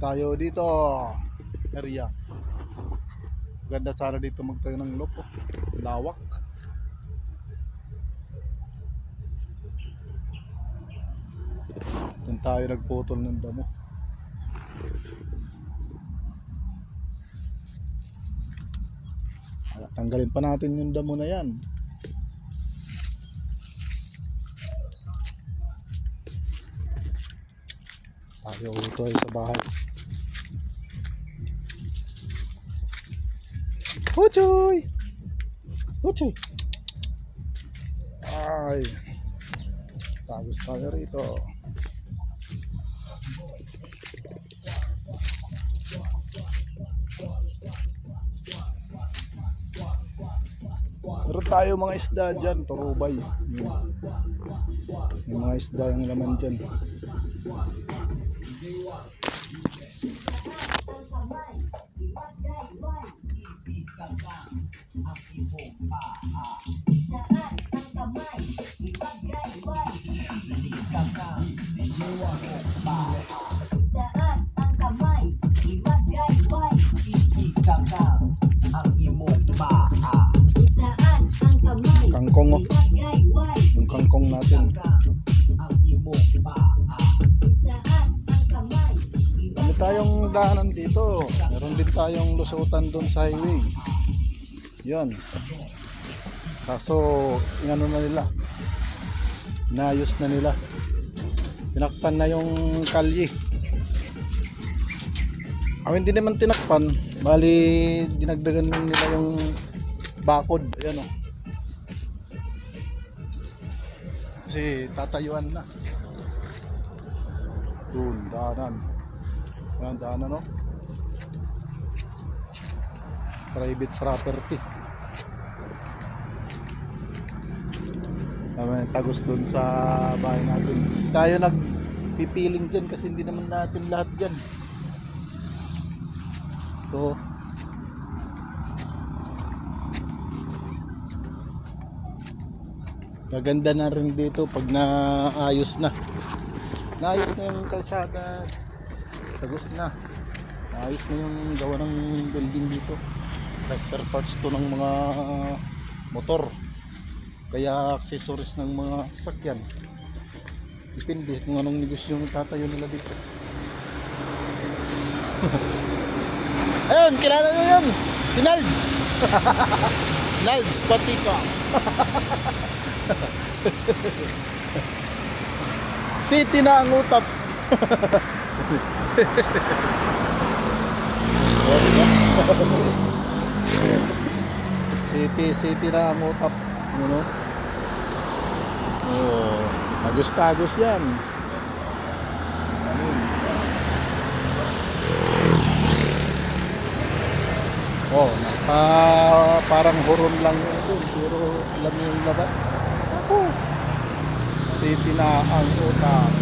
tayo dito. Area. Ganda sana dito magtayo ng lopo. Lawak. Doon tayo nagputol ng damo. Kaya Tanggalin pa natin yung damo na yan. Tayo ito ay sa bahay. Huchoy! Huchoy! Ay! Tagos tayo rito. Meron tayo mga isda dyan, turubay. Yung mga isda yung laman dyan. Kangkong oh. Yung kangkong natin. Kami tayong daanan dito. Meron din tayong lusutan doon sa highway. Yan. Kaso, inano na nila. Inayos na nila. Tinakpan na yung kalye. Ay, hindi naman tinakpan. Bali, dinagdagan nila yung bakod. Ayan o. Kasi tatayuan na. Doon, daanan. Daanan o. Private property. Kami tagos doon sa bahay natin. Tayo nagpipiling dyan kasi hindi naman natin lahat dyan. Ito. Maganda na rin dito pag naayos na. Naayos na yung kalsada. Tagos na. Naayos na yung gawa ng building dito. Plaster parts to ng mga motor. Kaya accessories ng mga sasakyan. Depende kung anong negosyo yung tatayo nila dito. Ayun, kilala nyo yun. Si Nalds. Nalds, pati ka. City na ang utap. City, city na ang utap. Ano? Oh, tagos-tagos yan. Oh, nasa parang huron lang doon. Pero alam mo yung labas. Ako. City na ang utap.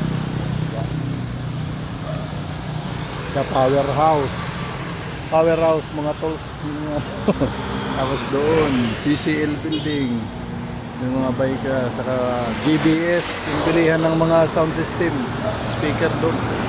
The powerhouse. Powerhouse, mga tools. Tapos doon, PCL building. Yung mga bike, ah, saka GBS, yung bilihan ng mga sound system. Speaker doon.